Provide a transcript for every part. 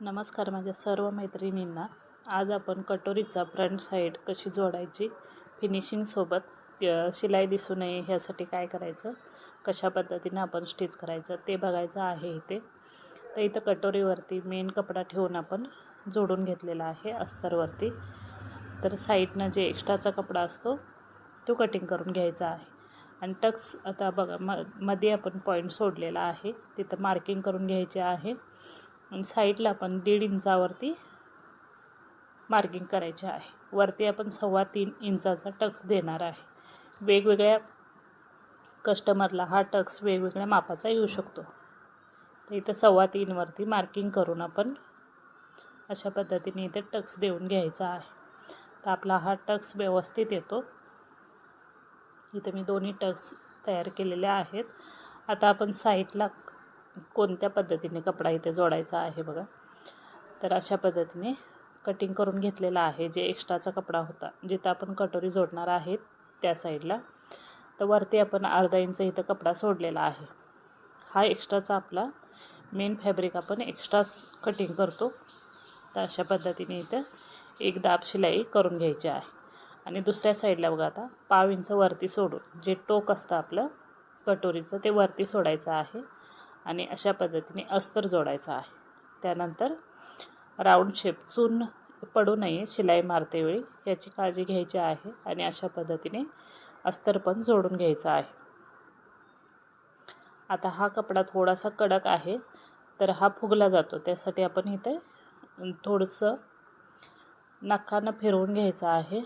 नमस्कार माझ्या सर्व मैत्रिणींना. आज आपण कटोरीचा फ्रंट साईड कशी जोडायची फिनिशिंगसोबत शिलाई दिसू नये ह्यासाठी काय करायचं कशा पद्धतीनं आपण स्टिच करायचं ते बघायचं आहे इथे. तर इथं कटोरीवरती मेन कपडा ठेवून आपण जोडून घेतलेला आहे अस्तरवरती. तर साईडनं जे एक्स्ट्राचा कपडा असतो तो कटिंग करून घ्यायचा आहे. आणि टक्स आता बघा म मध्ये आपण पॉईंट सोडलेला आहे. तिथं मार्किंग करून घ्यायचे आहे. आणि साईडला आपण दीड इंचावरती मार्किंग करायचे आहे. वरती आपण सव्वा तीन इंचाचा टक्स देणार आहे. वेगवेगळ्या कस्टमरला हा टक्स वेगवेगळ्या मापाचा येऊ शकतो. तर इथं सव्वा तीनवरती मार्किंग करून आपण अशा पद्धतीने इथे टक्स देऊन घ्यायचा आहे. तर आपला हा टक्स व्यवस्थित येतो. इथे मी दोन्ही टक्स तयार केलेले आहेत. आता आपण साईडला कोणत्या पद्धतीने कपडा इथे जोडायचा आहे बघा. तर अशा पद्धतीने कटिंग करून घेतलेला आहे जे एक्स्ट्राचा कपडा होता. जिथं आपण कटोरी जोडणार आहेत त्या साईडला तर वरती आपण अर्धा इंच इथं कपडा सोडलेला आहे. हा एक्स्ट्राचा आपला मेन फॅब्रिक आपण एक्स्ट्रा कटिंग करतो. तर अशा पद्धतीने इथं एक दाब शिलाई करून घ्यायची आहे. आणि दुसऱ्या साईडला बघा आता पाव इंच वरती सोडून जे टोक असतं आपलं कटोरीचं ते वरती सोडायचं आहे. आणि अशा पद्धतीने अस्तर जोडायचं आहे. त्यानंतर राऊंड शेप चून पडू नये शिलाई मारते वेळी याची काळजी घ्यायची आहे आणि अशा पद्धतीने अस्तर पण जोडून घ्यायचं आहे. आता हा कपडा थोडासा कडक आहे तर हा फुगला जातो. त्यासाठी आपण इथे थोडंसं नखानं फिरवून घ्यायचं आहे.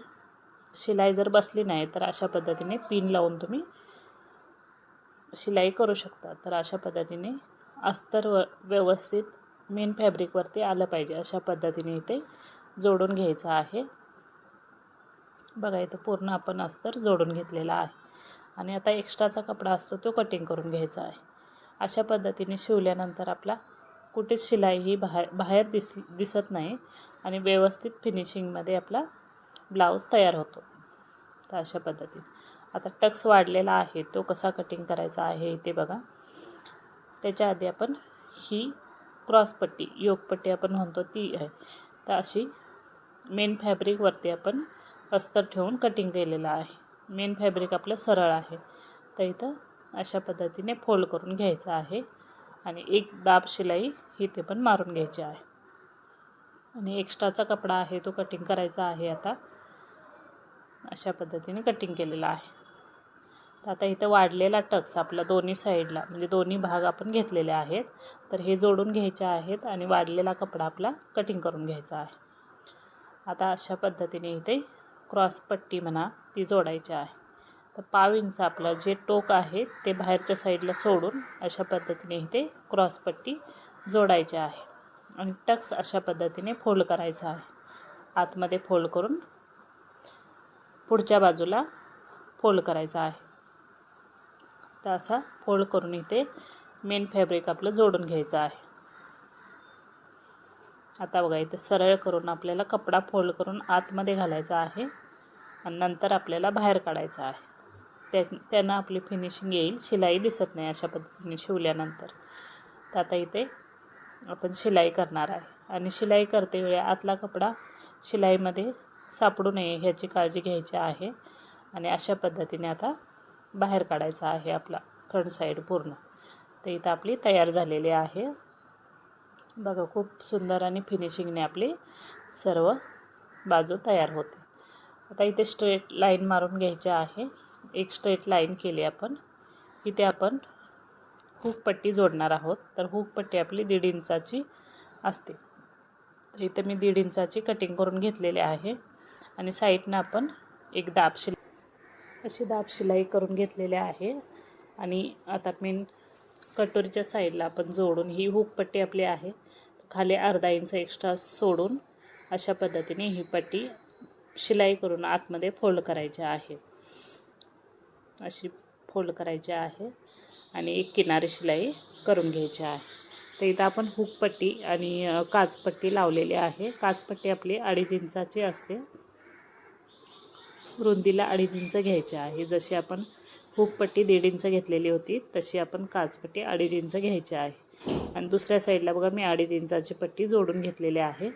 शिलाई जर बसली नाही तर अशा पद्धतीने पिन लावून तुम्ही शिलाई करू शकता तर अशा पद्धतीने अस्तर व व्यवस्थित मेन फॅब्रिकवरती आलं पाहिजे. अशा पद्धतीने इथे जोडून घ्यायचं आहे. बघा इथं पूर्ण आपण अस्तर जोडून घेतलेला आहे. आणि आता एक्स्ट्राचा कपडा असतो तो कटिंग करून घ्यायचा आहे. अशा पद्धतीने शिवल्यानंतर आपला कुठेच शिलाई ही बाहेर बाहेर दिस दिसत नाही. आणि व्यवस्थित फिनिशिंगमध्ये आपला ब्लाऊज तयार होतो. तर अशा पद्धतीने. आता टक्स वाढलेला आहे तो कसा कटिंग करायचा आहे इथे बघा. त्याच्या आधी आपण ही क्रॉसपट्टी योगपट्टी आपण म्हणतो ती आहे. तर अशी मेन फॅब्रिकवरती आपण अस्तर ठेवून कटिंग केलेलं आहे. मेन फॅब्रिक आपलं सरळ आहे. तर इथं अशा पद्धतीने फोल्ड करून घ्यायचं आहे आणि एक दाब शिलाई इथे पण मारून घ्यायची आहे. आणि एक्स्ट्राचा कपडा आहे तो कटिंग करायचा आहे आता. अशा पद्धतीने कटिंग केलेला आहे. तर आता इथं वाढलेला टक्स आपला दोन्ही साईडला म्हणजे दोन्ही भाग आपण घेतलेले आहेत. तर हे जोडून घ्यायचे आहेत आणि वाढलेला कपडा आपला कटिंग करून घ्यायचा आहे. आता अशा पद्धतीने इथे क्रॉसपट्टी म्हणा ती जोडायची आहे. तर पाव इंच आपलं जे टोक आहे ते बाहेरच्या साईडला सोडून अशा पद्धतीने इथे क्रॉसपट्टी जोडायची आहे. आणि टक्स अशा पद्धतीने फोल्ड करायचा आहे. आतमध्ये फोल्ड करून पुढच्या बाजूला फोल्ड करायचा आहे. तर असा फोल्ड करून इथे मेन फॅब्रिक आपलं जोडून घ्यायचं आहे. आता बघा इथे सरळ करून आपल्याला कपडा फोल्ड करून आतमध्ये घालायचा आहे आणि नंतर आपल्याला बाहेर काढायचा आहे. त्या त्यानं आपली फिनिशिंग येईल शिलाई दिसत नाही अशा पद्धतीने शिवल्यानंतर. तर आता इथे आपण शिलाई करणार आहे. आणि शिलाई करते वेळी आतला कपडा शिलाईमध्ये सापडू नये ह्याची काळजी घ्यायची आहे. आणि अशा पद्धतीने आता बाहेर काढायचा आहे आपला फ्रंट साईड पूर्ण. तर इथं आपली तयार झालेली आहे. बघा खूप सुंदर आणि फिनिशिंगने आपली सर्व बाजू तयार होते. आता इथे स्ट्रेट लाईन मारून घ्यायची आहे. एक स्ट्रेट लाईन केली आपण. इथे आपण हुकपट्टी जोडणार आहोत. तर हुकपट्टी आपली दीड इंचाची असते. तर इथे मी दीड इंचाची कटिंग करून घेतलेली आहे. आणि साईडनं आपण एक दाब अशी दाब शिलाई करून घेतलेली आहे. आणि आता मी कटोरीच्या साईडला आपण जोडून ही हुकपट्टी आपली आहे. खाली अर्धा इंच एक्स्ट्रा सोडून अशा पद्धतीने ही पट्टी शिलाई करून आतमध्ये फोल्ड करायची आहे. अशी फोल्ड करायची आहे आणि एक किनारी शिलाई करून घ्यायची आहे. तर इथं आपण हुकपट्टी आणि काचपट्टी लावलेली आहे. काचपट्टी आपली अडीच इंचाची असते. रुंदीला अडीच इंच घ्यायच्या आहे. जशी आपण हुकपट्टी दीड इंच घेतलेली होती तशी आपण काचपट्टी अडीच इंच घ्यायची आहे. आणि दुसऱ्या साईडला बघा मी अडीच इंचाची पट्टी जोडून घेतलेली आहे.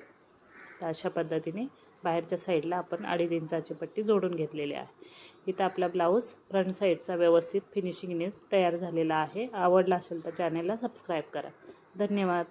तर अशा पद्धतीने बाहेरच्या साईडला आपण अडीच इंचाची पट्टी जोडून घेतलेली आहे. इथं आपला ब्लाऊज फ्रंट साईडचा व्यवस्थित फिनिशिंगने तयार झालेला आहे. आवडला असेल तर चॅनेलला सबस्क्राईब करा. धन्यवाद.